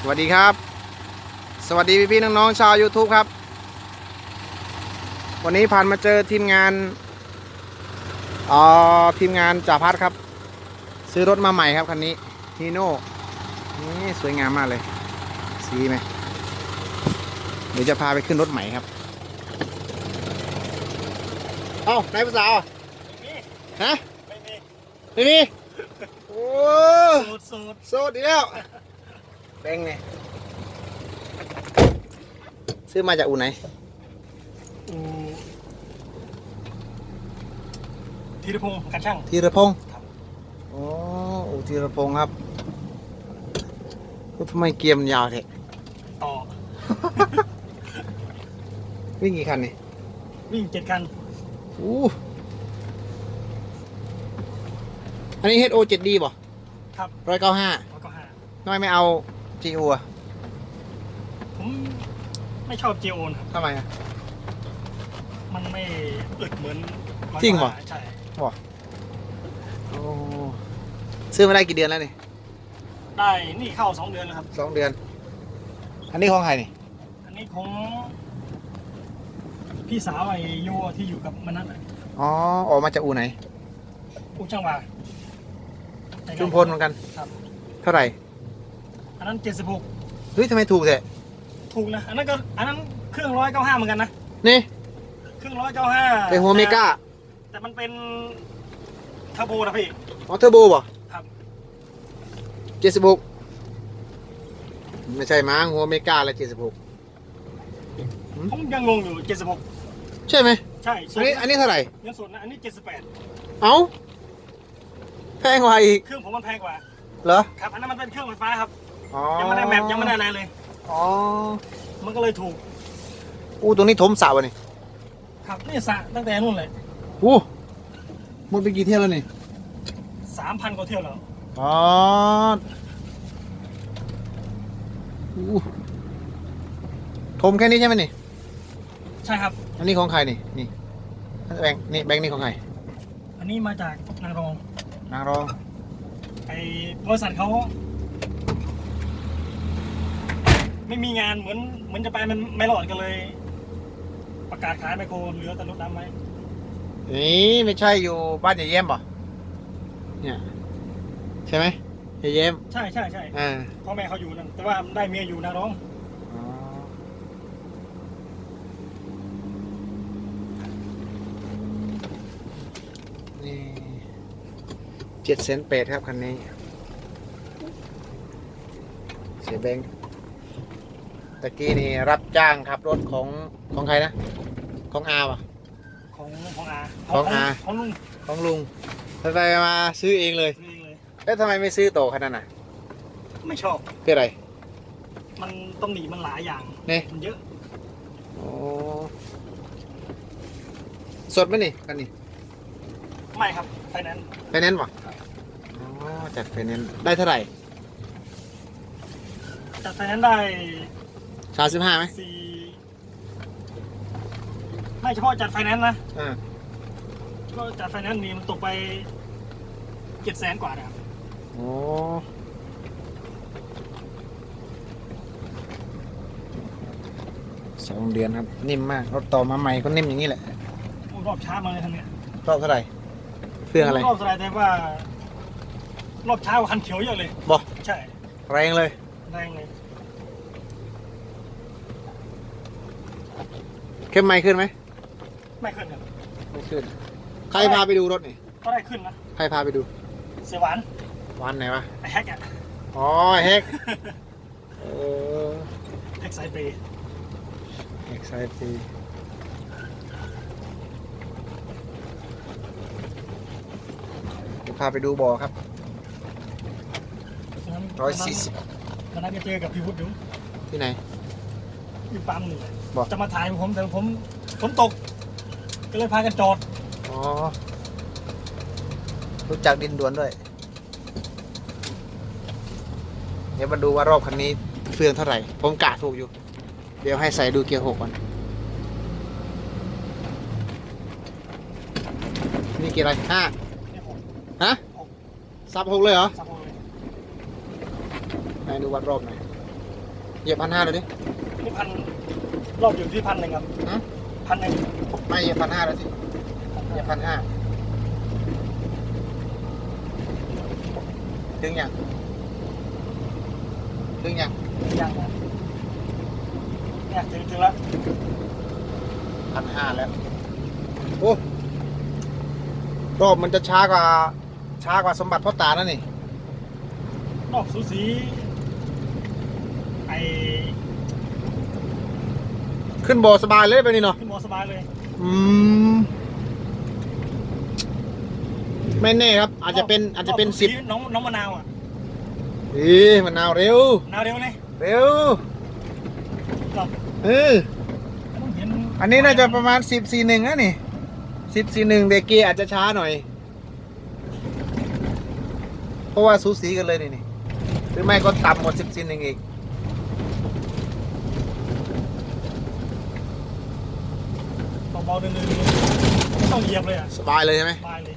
สวัสดีครับ สวัสดีพี่พี่ๆน้องๆชาว YouTube ครับ วันนี้ผ่านมาเจอทีมงานเอ่อทีมงานจ่าพัดครับ ซื้อรถมาใหม่ครับคันนี้ฮีโน่นี่สวยงามมากเลยสีไหมเดี๋ยวจะพาไปขึ้นรถใหม่ครับ เอ้าไหนภาษาวอะฮะไม่มี ไม่มี โอ้สูตรสูตรโซดอีกแล้ว แบงไงซื้อมาจากอู่ไหนอูธีรพงศ์การช่างธีรพงศ์ครับอ๋ออู่ธีรพงศ์ครับทำไมเกียร์มันยาวแท้ต่อ วิ่งกี่คันนี่ วิ่งเจ็ดคันอู้อันนี้ HO 7D ป่ะครับร้อยเก้าห้าแล้วก็ห้าน้อยไม่เอา GO อะผมไม่ชอบเจโอนครับ ทำไมอะมันไม่อึดเหมือนจริงเหรอ ใช่ โอ้ซื้อมาได้กี่เดือนแล้วนี่ได้นี่เข้าสองเดือนแล้วครับ สองเดือน อันนี้ของใครนี่อันนี้ของ พี่สาวไอ้โยที่อยู่กับมันนั่นน่ะอ๋อออกมาจากอู่ไหน อุช่างวาชุมพลเหมือนกัน ครับ เท่าไหร่ อันนั้นเจ็ดสิบหกเฮ้ยทำไมถูกแท้ถูกนะ อันนั้นก็ อันนั้นเครื่องร้อยเก้าห้าเหมือนกันนะ นี่เครื่องร้อยเก้าห้าเป็นหัวเมกาแต่มันเป็นเทอร์โบนะพี่ อ๋อเทอร์โบป่ะครับเจ็ดสิบหกไม่ใช่มั้งหัวเมกาละเจ็ดสิบหกผมยังงงอยู่เจ็ดสิบหกใช่ไหมใช่สอัดนนี้อันนี้เท่าไหร่เงินสดนะอันนี้เจ็ดสิบแปดเอ้าแพงกว่าอีก เครื่องผมมันแพงกว่า เหรอ ครับ อันนั้นมันเป็นเครื่องไฟฟ้าครับ อ๋อยังไม่ได้แมปยังไม่ได้อะไรเลย อ๋อมันก็เลยถูกอู้ตรงนี้ถมสระวะนี่ครับนี่สระตั้งแต่นู่นเลยอู้หมดไปกี่เที่ยวแล้วนี่สามพันกว่าเที่ยวแล้วอ๋ออู้ถมแค่นี้ใช่ไหมนี่ ใช่ครับ อันนี้ของใครนี่ นี่แบงค์นี่แบงค์นี่ของใคร อันนี้มาจากนางรองนางรองไอ้บริษัทเขา ไม่มีงานเหมือนเหมือนจะไปมันไม่รอดกันเลย ประกาศขายไมโครเหลือแต่รถดำไว้นี่ไม่ใช่อยู่บ้านยายเยี่ยมป่ะเนี่ยใช่ไหมยายเยี่ยมใช่ใช่ใช่อ่าพ่อแม่เขาอยู่นั่นแต่ว่าได้เมียอยู่นางรองอ๋อนี่เจ็ดเซนเปดครับคันนี้ เสียแบงค์ ตะกี้นี่รับจ้างขับรถของของใครนะ ของอาป่ะ ของของอาของอา ของลุงของลุงไปไปมาซื้อเองเลยซื้อเองเลยแล้วทำไมไม่ซื้อโตขนาดน่ะไม่ชอบเพื่ออะไร มันต้องหนีมันหลายอย่างนี่มันเยอะโอ้สดไหมนี่คันนี้ไม่ครับไฟแนนซ์ไฟแนนซ์ป่ะอ๋อจัดไฟแนนซ์ได้เท่าไหร่ จัดไฟแนนซ์ได้สามสิบห้าไหมสี่ไม่เฉพาะจัดไฟแนนซ์นะอ่าก็จัดไฟแนนซ์นี่มันตกไปเจ็ดแสนกว่านะครับโอ้สองเดือนครับ นิ่มมากรถต่อมาใหม่ก็นิ่มอย่างนี้แหละโอ้รอบช้ามาเลยคันเนี้ยรอบเท่าไหร่เครื่องอะไรรอบสไลด์แต่ว่า รอบช้ากว่าคันเขียวเยอะเลยบ่ใช่ แรงเลย แรงเลยเข้มไม่ขึ้นไหมไม่ขึ้นครับไม่ขึ้น ใครพาไปดูรถนี่ก็ได้ขึ้นนะใครพาไปดู เสียหวานวันไหนวะไอแฮกอะอ๋อเฮกเออแฮกไซเปย์เอกไซตีเดี๋ยวพาไปดูบ่อครับ ร้อยสี่สิบ วันนั้นก็เจอกับพี่วุฒิอยู่ที่ไหนอยู่ปั๊มหนึ่งบอก จะมาถ่ายผมแต่ผมฝนตก ก็เลยพากันจอดอ๋อ รู้จักดินดวนด้วย เดี๋ยวมาดูว่ารอบคันนี้เฟืองเท่าไหร่ ผมกะถูกอยู่ เดี๋ยวให้ใส่ดูเกียร์หกก่อน นี่เกียร์อะไรห้าเนี่ยผมฮะ ซับหกเลยเหรอ สับผมเลย ไหนดูวัดรอบหน่อยเหยียบพันห้าเลยดินี่พันรอบอยู่ที่พันหนึ่งครับฮะพันหนึ่งไม่เหยียบพันห้าเลยสิเหยียบพันห้าถึงยังถึงยังยังนะเนี่ยถึงถึงแล้วพันห้าแล้วโอ้รอบมันจะช้ากว่าช้ากว่าสมบัติพ่อตานั่นนี่รอบสูสี ไอขึ้นบ่อสบายเลยไปนี่เนาะขึ้นมอสบายเลยอืมไม่แน่ครับ อาจจะเป็นอาจจะเป็นรบสิบน้องน้องมะนาวอะเอ๊ะมันนาวเร็ว มะนาวเร็วเลยเร็วรอบเออต้องเห็นอันนี้น่าจะประมาณสิบสี่หนึ่งนะนี่สิบสี่หนึ่งเด็กเกียร์อาจจะช้าหน่อย เพราะว่าสูสีกันเลยนี่นี่หรือไม่ก็ต่ำหมดสิบสี่หนึ่งอีก เบาๆเดินๆไม่ต้องเหยียบเลยอะสบายเลยใช่ไหมสบายเลย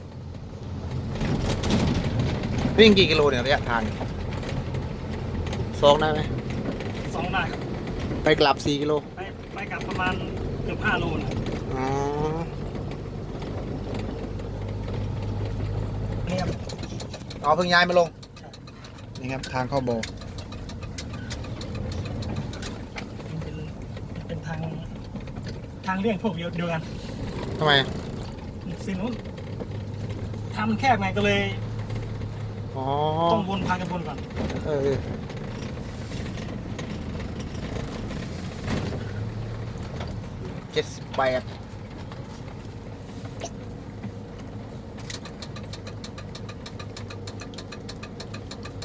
วิ่งกี่กิโลเนี่ยระยะทางสองได้ไหมสองได้ครับไปกลับสี่กิโลไปไปกลับประมาณเกือบห้าโลนะอ๋อนี่ครับเอาเพิ่งย้ายมาลง นี่ครับทางเข้าโบมันเป็นเป็นทาง ทางเลี่ยงพวกเดียวเดียวกันทำไม สินู้นทางมันแคบไงก็เลยอ๋อ ต้องวนพากันวนก่อนเออเออ เจ็ดสิบแปด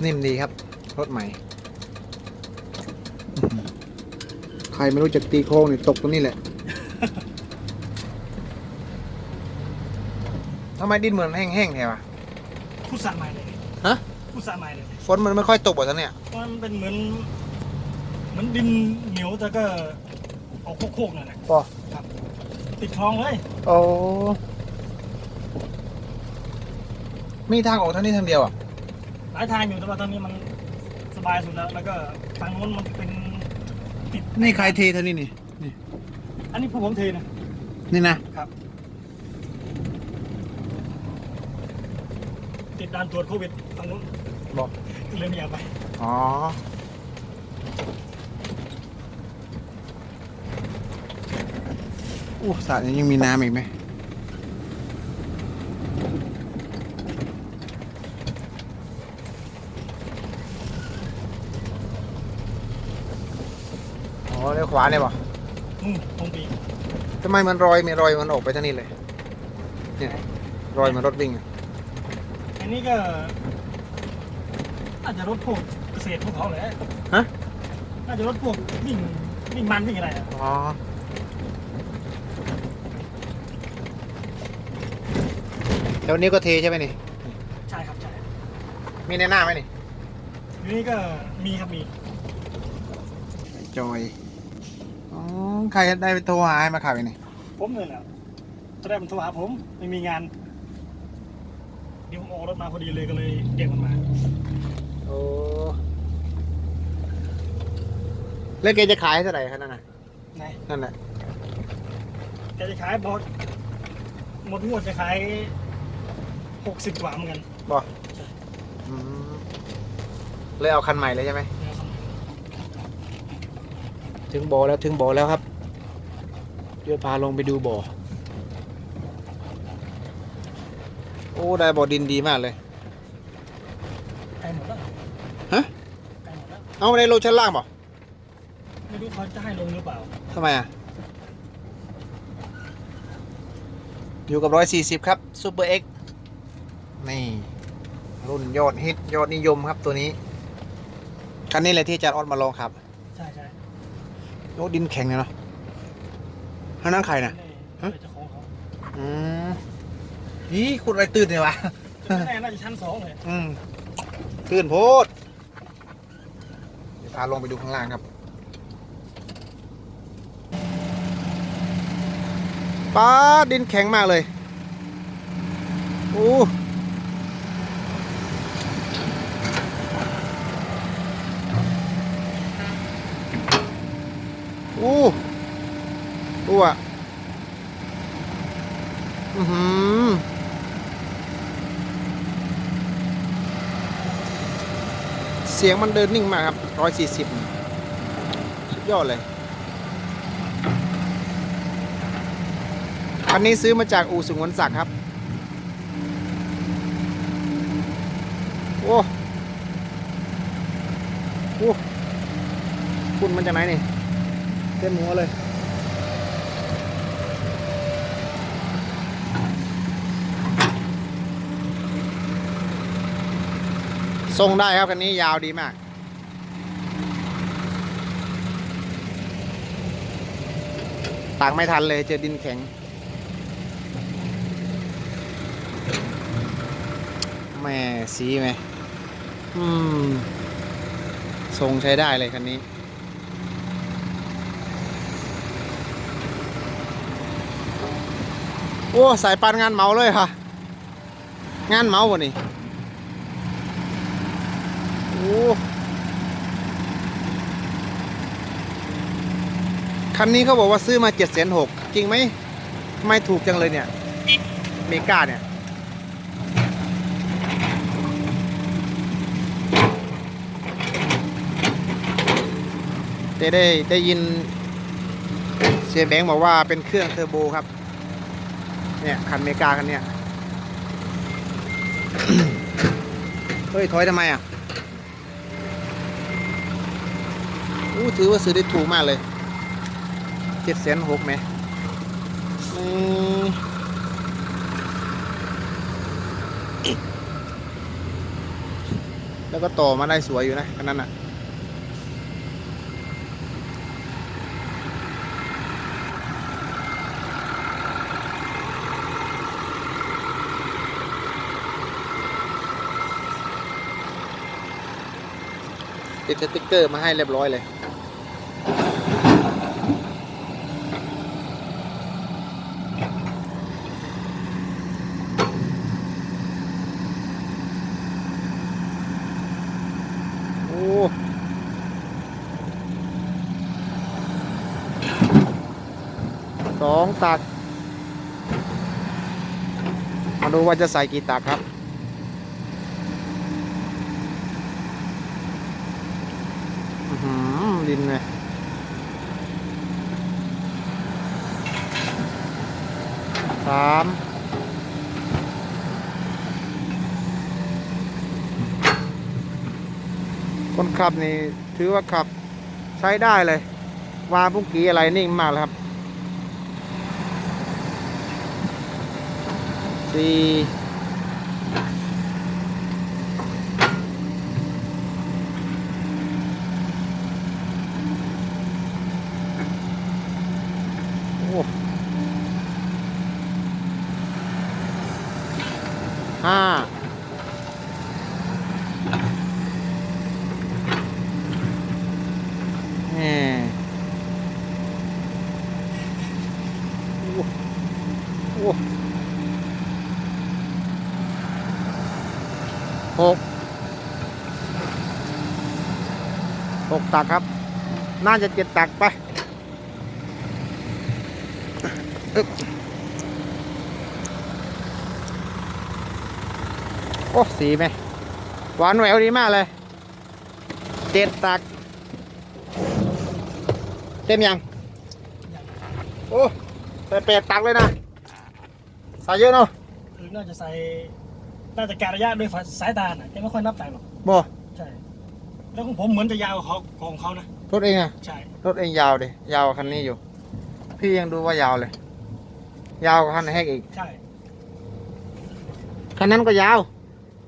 นิ่มดีครับ รถใหม่ ใครไม่รู้จักตีโค้งนี่ตกตรงนี้แหละำไมดินเหมือนแห้งๆแท้วะพูดสระใหม่เลยฮะพูดสระใหม่เลยฝนมันไม่ค่อยตกบ่ทั้งเนี่ยเพราะมันเป็นเหมือนเหมือนดินเหนียวแต่ก็ออกโคกๆหน่อยนะปอครับ ติดคลองเลยโอ้มีทางออกทางนี้ทางเดียวอะหลายทางอยู่แต่ว่าตอนนี้มันสบายสุดแล้ว แล้วก็ฝั่งนู้นมันเป็นติดนี่ใครเททางนี้นี่นี่ อันนี้พวกผมเทนะนี่นะครับ ติดด่านตรวจโควิดฝั่งนู้นบอกก็เลยไม่อยากไปอ๋อ อู้สระนี้ยังมีน้ำอีกไหมอ๋อเลี้ยวขวาเนี่ยบ่อืมตรงปีกทำไมมันรอยมีรอยมันออกไปทางนี้เลย เนี่ย รอยมันรถวิ่งอะ อันนี้ก็น่าจะรถพวกเกษตรพวกเขาแหละฮะ น่าจะรถพวกวิ่งวิ่งมันวิ่งอะไรอะอ๋อแถวนี้ก็เทใช่ไหมนี่ ใช่ครับใช่มีในหน้าไหมนี่ ทีนี้ก็มีครับมีจอย อ๋อ ใครได้ไปโทรหาให้มาขับอีกนี่ ผมเลยแหละตอนแรกมันโทรหาผมไม่มีงาน เดี๋ยวผมออกรถมาพอดีเลยก็เลยเรียกมันมา โอ้แล้วแกจะขายเท่าไหร่ครับนั่นน่ะไหนนั่นแหละแกจะขายบอกหมดงวดจะขายหกสิบกว่าเหมือนกันบอกอืมเลยเอาคันใหม่เลยใช่ไหม ถึงบ่อแล้วถึงบ่อแล้วครับ เดี๋ยวพาลงไปดูบ่อ โอ้ได้บ่อดินดีมากเลยใกล้หมดแล้วฮะใกล้หมดแล้วเอาในโลชั้นล่างบ่ไม่รู้เขาจะให้ลงหรือเปล่าทำไมอะอยู่กับร้อยสี่สิบครับซูเปอร์เอ็กนี่ รุ่นยอดฮิตยอดนิยมครับตัวนี้ คันนี้แหละที่อาจารย์ออดมาลองครับ ใช่ใช่โอ้ดินแข็งเลยเนาะท่านั่งใครนะนี่ฮะ เจ้าของเขาอืม นี่คุณอะไรตื่นเนี่ยวะแน่น่าจะชั้นสองเลยอืมตื่นโพดเดี๋ยวพาลงไปดูข้างล่างครับป้าดดินแข็งมากเลย โอ้อู้อู้อะอือหือ เสียงมันเดินนิ่งมากครับร้อยสี่สิบสุดยอดเลย คันนี้ซื้อมาจากอู่สุงวนศักดิ์ครับ โอ้โอ้คุณมันจากไหนนี่ เต็มหัวเลย ทรงได้ครับคันนี้ยาวดีมาก ตากไม่ทันเลยเจอดินแข็ง แม่สีไหม อืม ทรงใช้ได้เลยคันนี้โอ้ สายปานงานเมาเลยค่ะ งานเมาบ่นี่โอ้ คันนี้เขาบอกว่าซื้อมาเจ็ดแสนหกจริงไหมทำไม่ถูกจังเลยเนี่ยเมกาเนี่ยแต่ได้ได้ยินเสียแบงค์บอกว่าเป็นเครื่องเทอร์โบครับ เนี่ยคันเมกาคันเนี้ยเฮ้ย ถอยทำไมอะ ถือว่าซื้อได้ถูกมากเลยเจ็ดแสนหกไหมแล้วก็ต่อมาได้สวยอยู่นะคันนั้นอะติดสติ๊กเกอร์มาให้เรียบร้อยเลย โอ้ สองตัก มาดูว่าจะใส่กี่ตักครับหือดินไงสามคนขับนี่ถือว่าขับใช้ได้เลย วางพุ่งกีอะไรนิ่งมากเลยครับ สี่โอ้ห้าแหม่โอ้โอ้หก หกตักครับ น่าจะเจ็ดตักไปอึ๊บโอ้สีไหมหวานแหววดีมากเลยเจ็ดตัก เต็มยัง โอ้ใส่เป็ดตักเลยนะ ใส่เยอะเนาะคือน่าจะใส่น่าจะการระยะด้วยสายตาน่ะแกไม่ค่อยนับแต่งหรอกบ่ใช่ แล้วของผมเหมือนจะยาวกว่าเขาของเขานะรถเองอะใช่รถเองยาวดิยาวกว่าคันนี้อยู่ พี่ยังดูว่ายาวเลย ยาวกว่าคันแฮกอีกใช่คันนั้นก็ยาว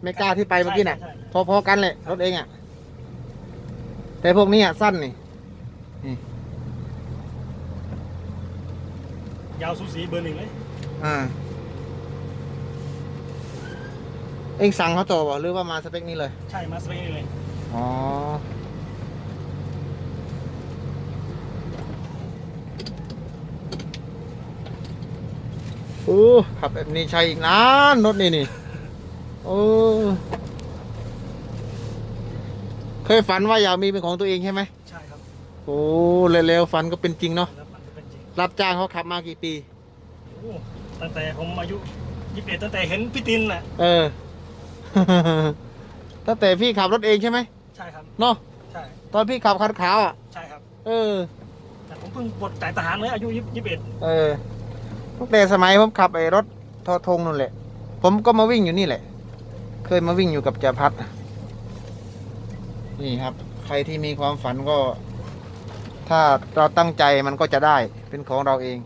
ไม่กล้าที่ไปเมื่อกี้น่ะ ใช่ใช่พอๆกันเลยรถเองอะแต่พวกนี้อะสั้นนี่ยาวสูสีเบอร์หนึ่งเลยอ่าเองสั่งเขาต่อบ่หรือว่ามาสเปคนี้เลย ใช่มาสเปนนี่เลย อ๋อ โอ้ขับแบบนี้ใช้อีกนานรถนี่นี่ โอ้ เคยฝันว่าอยากมีเป็นของตัวเองใช่ไหม ใช่ครับโโอ้เร็วๆฝันก็เป็นจริงเนาะ แล้วฝันจะเป็นจริงรับจ้างเขาขับมากี่ปี โอ้ตั้งแต่ผมอายุยี่สิบเอ็ดตั้งแต่เห็นพี่ตินน่ะ เออ ตั้งแต่พี่ขับรถเองใช่ไหมใช่ครับ เนาะใช่ตอนพี่ขับคันขาวอะ ใช่ครับ เออ แต่ผมเพิ่งปลดจ่ายทหารเลยอายุยี่สิบเอ็ดเออตั้งแต่สมัยผมขับไอ้รถทอทงนั่นแหละ ผมก็มาวิ่งอยู่นี่แหละ เคยมาวิ่งอยู่กับจ่าพัด นี่ครับ ใครที่มีความฝันก็ ถ้าเราตั้งใจมันก็จะได้เป็นของเราเอง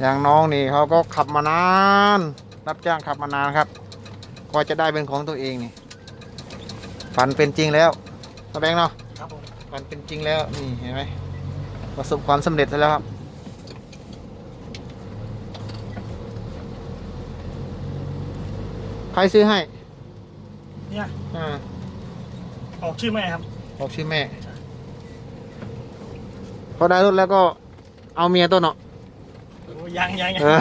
อย่างน้องนี่เขาก็ขับมานาน รับจ้างขับมานานครับ ก็จะได้เป็นของตัวเองนี่ ฝันเป็นจริงแล้ว ตาแบงค์เนาะครับผมฝันเป็นจริงแล้วนี่เห็นไหมประสบความสำเร็จแล้วครับใครซื้อให้เนี่ยอ่าออกชื่อแม่ครับ บอกชื่อแม่พอได้รถแล้วก็เอาเมียตัวเนาะ โอ้ยังยังยัง เออ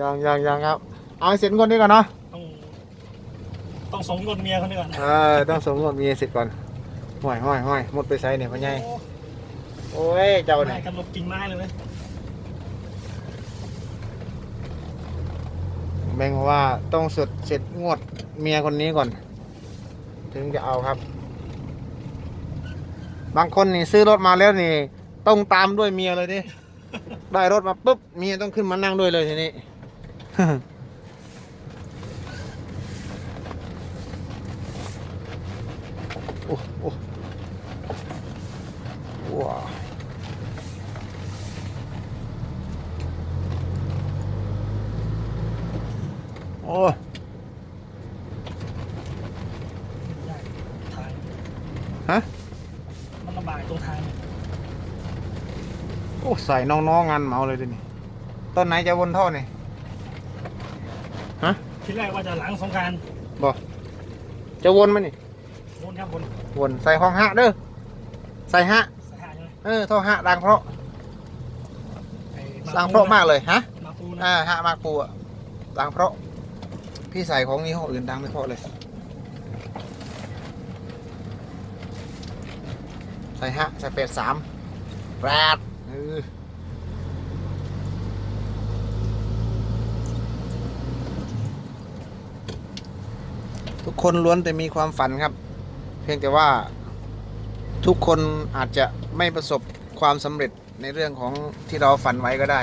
ยังยังยังครับ เอาให้เสร็จก่อนดีก่อนเนาะ ต้องต้องสมกดเมียคนนี้ก่อนเออต้องสมกับเมียเสร็จก่อนห้อยห้อยห้อยหมดไปใส่เนี่ยพ่อใหญ่โอ้โอ้ยเจ้าไม่เนี่ยกำหนดกิ่งไม้เลยเว้ยแบงค์บอกว่าต้องเสร็จเสร็จงวดเมียคนนี้ก่อน ถึงจะเอาครับ บางคนนี่ซื้อรถมาแล้วนี่ ต้องตามด้วยเมียเลยดิ ได้รถมาปุ๊บเมียต้องขึ้นมานั่งด้วยเลยทีนี้ อ้โอ้ว้าวโอ้ยากทางฮะ มันลำบากตรงทางโอ้ใส่น้องๆงานเหมาเลยดินี่ต้นไหนจะวนท่อนี่ ที่แรกว่าจะหลังสงกรารบอกจะวนไหมนี่วนครับ วนวนใส่ห้องหะเด้อใส่หะสายหาใช่ไหมเออท่อหะดังเพราะไอ้ดังเพราะมากเลยฮะมาปูนะอ่าหะมากปูอะดังเพราะ พี่ใส่ของยี่ห้ออื่นดังไม่เพราะเลย ใส่ฮะใส่เป็ดสามแปดเออทุกคนล้วนแต่มีความฝันครับเพียงแต่ว่าทุกคนอาจจะไม่ประสบความสำเร็จในเรื่องของที่เราฝันไว้ก็ได้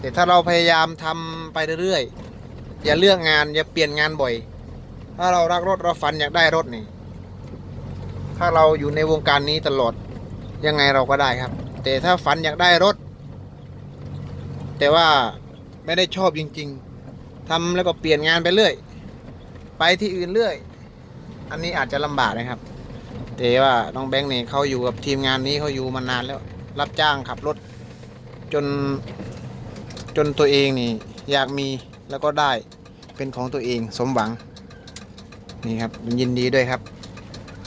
แต่ถ้าเราพยายามทำไปเรื่อยๆ อย่าเลือกงาน อย่าเปลี่ยนงานบ่อย ถ้าเรารักรถเราฝันอยากได้รถนี่ ถ้าเราอยู่ในวงการนี้ตลอดยังไงเราก็ได้ครับ แต่ถ้าฝันอยากได้รถ แต่ว่าไม่ได้ชอบจริง ๆทำแล้วก็เปลี่ยนงานไปเรื่อย ไปที่อื่นเรื่อย อันนี้อาจจะลำบากนะครับ แต่ว่าน้องแบงค์นี่เขาอยู่กับทีมงานนี้เขาอยู่มานานแล้ว รับจ้างขับรถ จนจนตัวเองนี่ อยากมีแล้วก็ได้เป็นของตัวเองสมหวัง นี่ครับยินดีด้วยครับ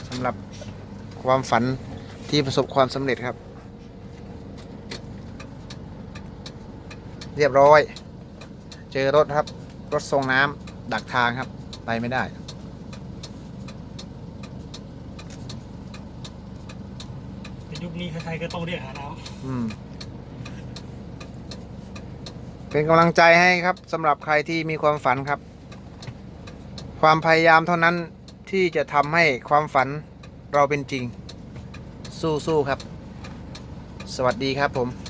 สำหรับความฝันที่ประสบความสำเร็จครับ เรียบร้อย เจอรถครับ รถส่งน้ำดักทางครับ ไปไม่ได้ ในยุค นี่ใครๆก็ต้องเรียกหาน้อืม เป็นกำลังใจให้ครับสำหรับใครที่มีความฝันครับ ความพยายามเท่านั้นที่จะทำให้ความฝันเราเป็นจริง สู้ๆครับ สวัสดีครับผม